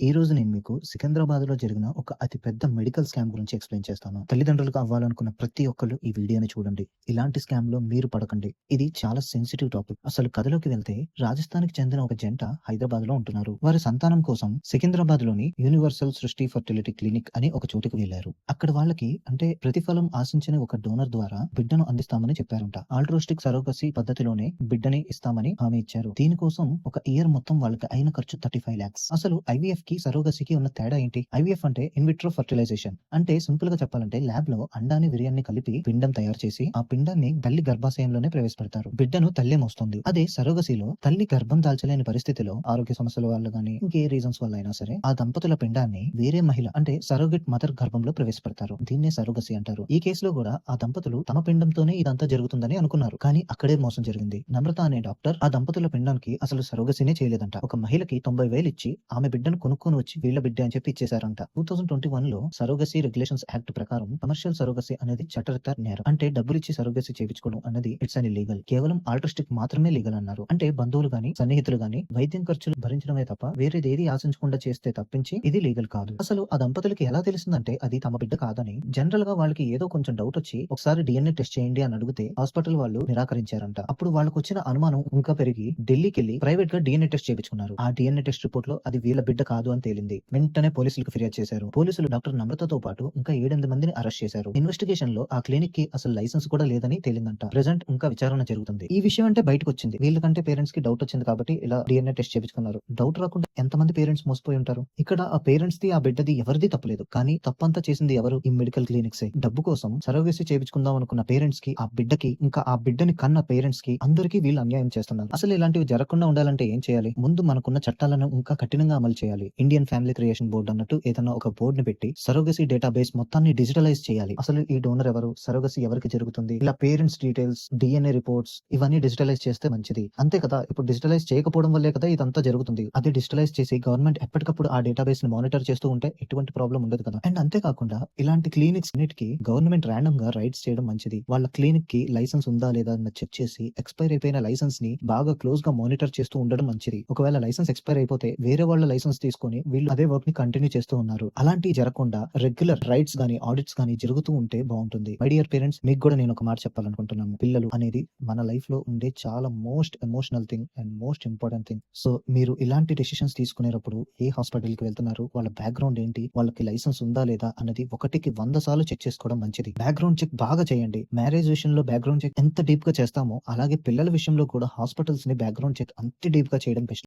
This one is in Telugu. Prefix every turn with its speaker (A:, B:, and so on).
A: ఈ రోజు నేను మీకు సికింద్రాబాద్లో జరిగిన ఒక అతి పెద్ద మెడికల్ స్కామ్ గురించి ఎక్స్ప్లెయిన్ చేస్తాను. తల్లిదండ్రులకు అవ్వాలనుకున్న ప్రతి ఒక్కరు ఈ వీడియోని చూడండి. ఇలాంటి స్కామ్లో మీరు పడకండి. ఇది చాలా సెన్సిటివ్ టాపిక్. అసలు కథలోకి వెళ్తే రాజస్థాన్కి చెందిన ఒక జంట హైదరాబాద్లో ఉంటున్నారు. వారి సంతానం కోసం సికింద్రాబాద్లోని యూనివర్సల్ సృష్టి ఫర్టిలిటీ క్లినిక్ అని ఒక చోటుకు వెళ్ళారు అక్కడ వాళ్ళకి అంటే ప్రతిఫలం ఆశించిన ఒక డోనర్ ద్వారా బిడ్డను అందిస్తామని చెప్పారంట. ఆల్ట్రోస్టిక్ సరోగసి పద్ధతిలోనే బిడ్డని ఇస్తామని హామీ ఇచ్చారు. దీనికోసం ఒక ఇయర్ మొత్తం వాళ్ళకి అయిన ఖర్చు థర్టీ ఫైవ్ లాక్స్ అసలు ఐవీఎఫ్ కి సరోగసికి ఉన్న తేడా ఏంటి? ఐవీఎఫ్ అంటే ఇన్విట్రో ఫర్టిలైజేషన్ అంటే సింపుల్గా చెప్పాలంటే ల్యాబ్లో అండాన్ని విరియాన్ని కలిపి పిండం తయారు చేసి ఆ పిండాన్ని తల్లి గర్భాశయంలోనే ప్రవేశపెడతారు. బిడ్డను తల్లి మోస్తుంది. అదే సరోగసిలో తల్లి గర్భం దాల్చలేని పరిస్థితిలో ఆరోగ్య సమస్యల వల్ల గానీ ఇంకే రీజన్స్ వల్ల అయినా సరే ఆ దంపతుల పిండాన్ని వేరే మహిళ అంటే సరోగెట్ మదర్ గర్భంలో ప్రవేశపెడతారు. దీన్నే సరోగసి అంటారు. ఈ కేసులో కూడా ఆ దంపతులు తమ పిండంతోనే ఇదంతా జరుగుతుందని అనుకున్నారు. కానీ అక్కడే మోసం జరిగింది. నమ్రత అనే డాక్టర్ ఆ దంపతుల పిండానికి అసలు సరోగసినే చేయలేదంట. ఒక మహిళకి తొంభై వేలు ఇచ్చి ఆమె బిడ్డను కొనుక్కొని వచ్చి వీళ్ళ బిడ్డ అని చెప్పి ఇచ్చేశారంట. టూ థౌసండ్ ట్వంటీ వన్లో సరోగసి రెగ్యులేషన్స్ యాక్ట్ ప్రకారం కమర్షియల్ సరోగసి అనేది చట్టరిత నేరం. అంటే డబ్బులు ఇచ్చి సరోగసి చేయించుకోవడం అనేది ఇట్స్ అని లీగల్. కేవలం ఆల్ట్రిస్టిక్ మాత్రమే లీగల్ అన్నారు. అంటే బంధువులు గాని సన్నిహితులు గాని వైద్యం ఖర్చులు భరించడమే తప్ప వేరేది ఏది ఆశించకుండా చేస్తే తప్పించి ఇది లీగల్ కాదు. అసలు ఆ దంపతులకి ఎలా తెలిసిందంటే అది తమ బిడ్డ కాదని జనరల్గా వాళ్ళకి ఏదో కొంచెం డౌట్ వచ్చి ఒకసారి డిఎన్ఏ టెస్ట్ చేయండి అని అడిగితే హాస్పిటల్ వాళ్ళు నిరాకరించారంట. అప్పుడు వాళ్ళకు వచ్చిన అనుమానం ఇంకా పెరిగి ఢిల్లీకి వెళ్ళి ప్రైవేట్గా డిఎన్ఏ టెస్ట్ చేయించుకున్నారు ఆ డిఎన్ఏ టెస్ట్ రిపోర్ట్లో అది వీళ్ళ బిడ్డ కాదు అని తేలింది. వెంటనే పోలీసులకు ఫిర్యాదు చేశారు. పోలీసులు డాక్టర్ నమ్రతతో పాటు ఇంకా ఏడెనిమిది మందిని అరెస్ట్ చేశారు. ఇన్వెస్టిగేషన్లో ఆ క్లినిక్కి అసలు లైసెన్స్ కూడా లేదని తేలిందంట. ప్రెసెంట్ ఇంకా విచారణ జరుగుతుంది. ఈ విషయం అంటే బయటకు వచ్చింది. వీళ్ళకంటే పేరెంట్స్కి డౌట్ వచ్చింది కాబట్టి ఇలా డిఎన్ఏ టెస్ట్ చేయించుకున్నారు డౌట్ రాకుండా ఎంతమంది పేరెంట్స్ మోసపోయి ఉంటారు? ఇక్కడ ఆ పేరెంట్స్ ది ఆ బిడ్డది ఎవరిది తప్పలేదు. కానీ తప్పంతా చేసింది ఎవరు? ఈ మెడికల్ క్లినిక్స్. డబ్బు కోసం సరోగేసి చేయించుకుందాం అనుకున్న పేరెంట్స్కి ఆ బిడ్డకి ఇంకా ఆ బిడ్డని కన్న పేరెంట్స్కి అందరికీ వీళ్ళు అన్యాయం చేస్తున్నారు. అసలు ఇలాంటివి జరగకుండా ఉండాలంటే ఏం చేయాలి? ముందు మనకున్న చట్టాలను ఇంకా కఠినంగా అమలు చేయాలి. ఇండియన్ ఫ్యామిలీ క్రియేషన్ బోర్డు అన్నట్టు ఏదైనా ఒక బోర్డు ని పెట్టి సరోగసి డేటాబేస్ మొత్తాన్ని డిజిటలైజ్ చేయాలి. అసలు ఈ డోనర్ ఎవరు? సరోగసి ఎవరికి జరుగుతుంది? ఇలా పేరెంట్స్ డీటెయిల్స్ డిఎన్ఏ రిపోర్ట్స్ ఇవన్నీ డిజిటలైజ్ చేస్తే మంచిది. అంతే కదా? ఇప్పుడు డిజిటలైజ్ చేయకపోవడం వల్లే కదా ఇదంతా జరుగుతుంది. అది డిజిటలైజ్ చేసి గవర్నమెంట్ ఎప్పటికప్పుడు ఆ డేటాబేస్ని మానిటర్ చేస్తూ ఉంటే ఎటువంటి ప్రాబ్లం ఉండదు కదా? అండ్ అంతేకాకుండా ఇలాంటి క్లినిక్స్ అన్నిటికీ గవర్నమెంట్ ర్యాండమ్గా రైట్స్ చేయడం మంచిది. వాళ్ళ క్లినిక్కి లైసెన్స్ ఉందా లేదా అన్న చెక్ చేసి ఎక్స్పైర్ అయిపోయిన లైసెన్స్ని బాగా క్లోజ్గా మానిటర్ చేస్తూ ఉండడం మంచిది. ఒకవేళ లైసెన్స్ ఎక్స్పైర్ అయిపోతే వేరే వాళ్ళ లైసెన్స్ తీసుకుని వీళ్ళు అదే వర్క్ని కంటిన్యూ చేస్తూ ఉన్నారు. అలాంటివి జరగకుండా రెగ్యులర్ రైట్స్ గానీ ఆడిట్స్ గానీ జరుగుతూ ఉంటే బాగుంటుంది. మై డియర్ పేరెంట్స్ మీకు కూడా నేను ఒక మాట చెప్పాలనుకుంటున్నాను. పిల్లలు అనేది మన లైఫ్లో ఉండే చాలా most emotional thing and most important thing so మీరు ఇలాంటి డెసిషన్స్ తీసుకునేటప్పుడు ఏ హాస్పిటల్కి వెళ్తున్నారు? వాళ్ళ బ్యాక్గ్రౌండ్ ఏంటి? వాళ్ళకి లైసెన్స్ ఉందా లేదా? అనేది ఒకటికి వంద సార్లు చెక్ చేసుకోవడం మంచిది. బ్యాక్గ్రౌండ్ చెక్ బాగా చేయండి. మ్యారేజ్ విషయంలో బ్యాక్గ్రౌండ్ చెక్ ఎంత డీప్గా చేస్తామో అలాగే పిల్లల విషయంలో కూడా హాస్పిటల్స్ని బ్యాక్గ్రౌండ్ చెక్ అంత డీప్గా చేయడం బెస్ట్.